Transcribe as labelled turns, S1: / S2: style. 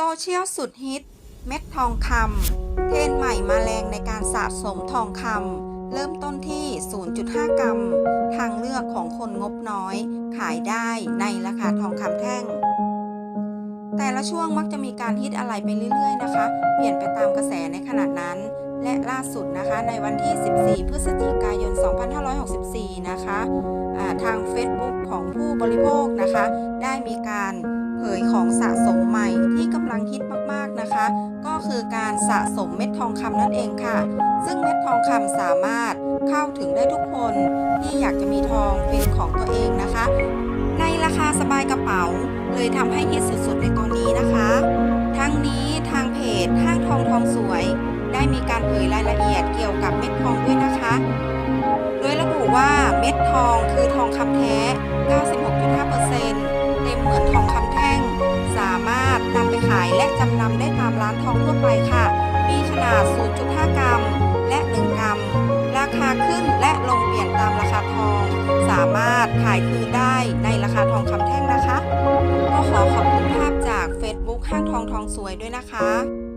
S1: โซเชียลสุดฮิต เม็ดทองคำเทรนใหม่มาแรงในการสะสมทองคำเริ่มต้นที่ 0.5 กรัม ทางเลือกของคนงบน้อย ขายได้ในราคาทองคำแท่ง แต่ละช่วงมักจะมีการฮิตอะไรไปเรื่อยๆนะคะ เปลี่ยนไปตามกระแสในขณะนั้น และล่าสุดนะคะในวันที่ 14 พฤศจิกายน 2564 นะคะอ่าทาง Facebook ของผู้บริโภคนะคะ ได้มีการเผยของสะสมใหม่ ก็คือการสะสมเม็ดทองคำนั่นเองค่ะ ซึ่งเม็ดทองคำสามารถเข้าถึงได้ทุกคนที่อยากจะมีทองเป็นของตัวเองนะคะ ในราคาสบายกระเป๋าเลยทำให้ฮิตสุดๆในตอนนี้นะคะ ทั้งนี้ทางเพจห้างทองทองสวย ได้มีการเผยรายละเอียดเกี่ยวกับเม็ดทองด้วยนะคะ โดยระบุว่าเม็ดทองคือทองคำแท้96.5% ทั่วไปค่ะ มีขนาด 0.5 กรัม และ 1 กรัม ราคาขึ้นและลงเปลี่ยนตามราคาทอง สามารถขายคืนได้ในราคาทองคำแท่งนะคะ ก็ขอขอบคุณภาพจาก Facebook ห้างทองทองสวยด้วยนะคะ